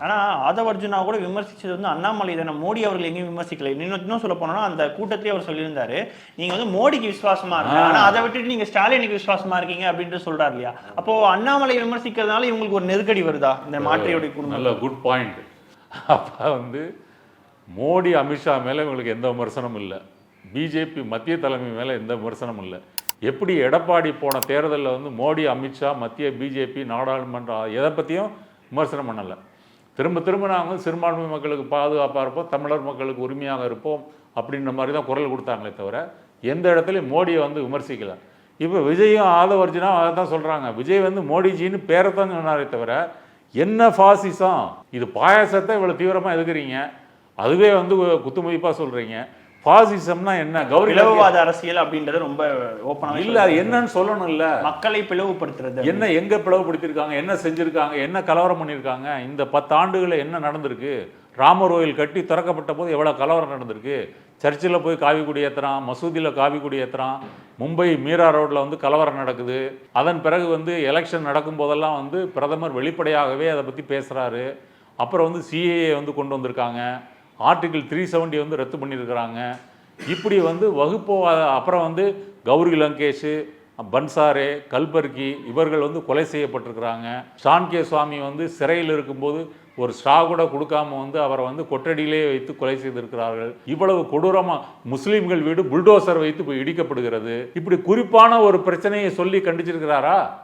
ஆனா ஆதவ அர்ஜுனா கூட விமர்சிச்சது வந்து அண்ணாமலை தானே. மோடி அவர்கள் எங்கேயும் விமர்சிக்கல. இன்னும் சொல்ல போனோம்னா அந்த கூட்டத்திலே அவர் சொல்லியிருந்தாரு நீங்க வந்து மோடிக்கு விசுவாசமா இருக்க ஆனா அதை விட்டுட்டு நீங்க ஸ்டாலினுக்கு விசுவாசமா இருக்கீங்க அப்படின்ட்டு சொல்றாரு இல்லையா? அப்போ அண்ணாமலை விமர்சிக்கிறதுனால இவங்களுக்கு ஒரு நெருக்கடி வருதா? இந்த மாற்றையுடைய குடும்பம். நல்ல குட் பாயிண்ட் அப்போ வந்து மோடி அமித்ஷா மேலே இவங்களுக்கு எந்த விமர்சனமும் இல்லை. பிஜேபி மத்திய தலைமை மேலே எந்த விமர்சனமும் இல்லை. எப்படி எடப்பாடி போன தேர்தலில் வந்து மோடி அமித்ஷா மத்திய பிஜேபி நாடாளுமன்றம் எதை பற்றியும் விமர்சனம் பண்ணலை. திரும்ப திரும்ப நாங்கள் வந்து சிறுபான்மை மக்களுக்கு பாதுகாப்பாக இருப்போம் தமிழர் மக்களுக்கு உரிமையாக இருப்போம் அப்படின்ற மாதிரி தான் குரல் கொடுத்தாங்களே தவிர எந்த இடத்துலையும் மோடியை வந்து விமர்சிக்கல. இப்போ விஜயும் ஆதவர்ஜுனா அதை தான் சொல்கிறாங்க விஜய் வந்து மோடிஜின்னு பேரை தான் சொன்னாரே தவிர என்ன ஃபாசிசம் இது பாயாசத்தை இவ்வளோ தீவிரமாக எதுக்குறீங்க? அதுவே வந்து குத்துமதிப்பாக சொல்கிறீங்க ஃபாசிசம்னா என்ன? கௌரி பிளவுவாத அரசியல் அப்படின்றது ரொம்ப ஓப்பனாக இல்லை அது என்னன்னு சொல்லணும்ல. மக்களை பிளவுபடுத்துறது என்ன எங்க பிளவுபடுத்தியிருக்காங்க என்ன செஞ்சிருக்காங்க என்ன கலவரம் பண்ணியிருக்காங்க இந்த பத்து ஆண்டுகளை என்ன நடந்திருக்கு? ராமர் கோயில் கட்டி திறக்கப்பட்ட போது எவ்வளோ கலவரம் நடந்திருக்கு? சர்ச்சில் போய் காவி கொடி மசூதியில் காவி கொடி மும்பை மீரா ரோட்டில் வந்து கலவரம் நடக்குது. அதன் பிறகு வந்து எலெக்ஷன் நடக்கும் போதெல்லாம் வந்து பிரதமர் வெளிப்படையாகவே அதை பற்றி பேசுகிறாரு அப்புறம் வந்து சிஏஏ வந்து கொண்டு வந்திருக்காங்க. ஆர்டிகிள் த்ரீ செவன்டி வந்து ரத்து பண்ணியிருக்கிறாங்க. இப்படி வந்து வகுப்பு அப்புறம் வந்து கௌரி லங்கேஷ் பன்சாரே கல்பர்கி இவர்கள் வந்து கொலை செய்யப்பட்டிருக்கிறாங்க. சாண்கே சுவாமி வந்து சிறையில் இருக்கும்போது ஒரு ஸ்டா கூட கொடுக்காம வந்து அவரை வந்து கொட்டடியிலே வைத்து கொலை செய்திருக்கிறார்கள். இவ்வளவு கொடூரமாக முஸ்லீம்கள் வீடு புல்டோசர் வைத்து போய் இடிக்கப்படுகிறது. இப்படி குறிப்பான ஒரு பிரச்சனையை சொல்லி கண்டிச்சிருக்கிறாரா?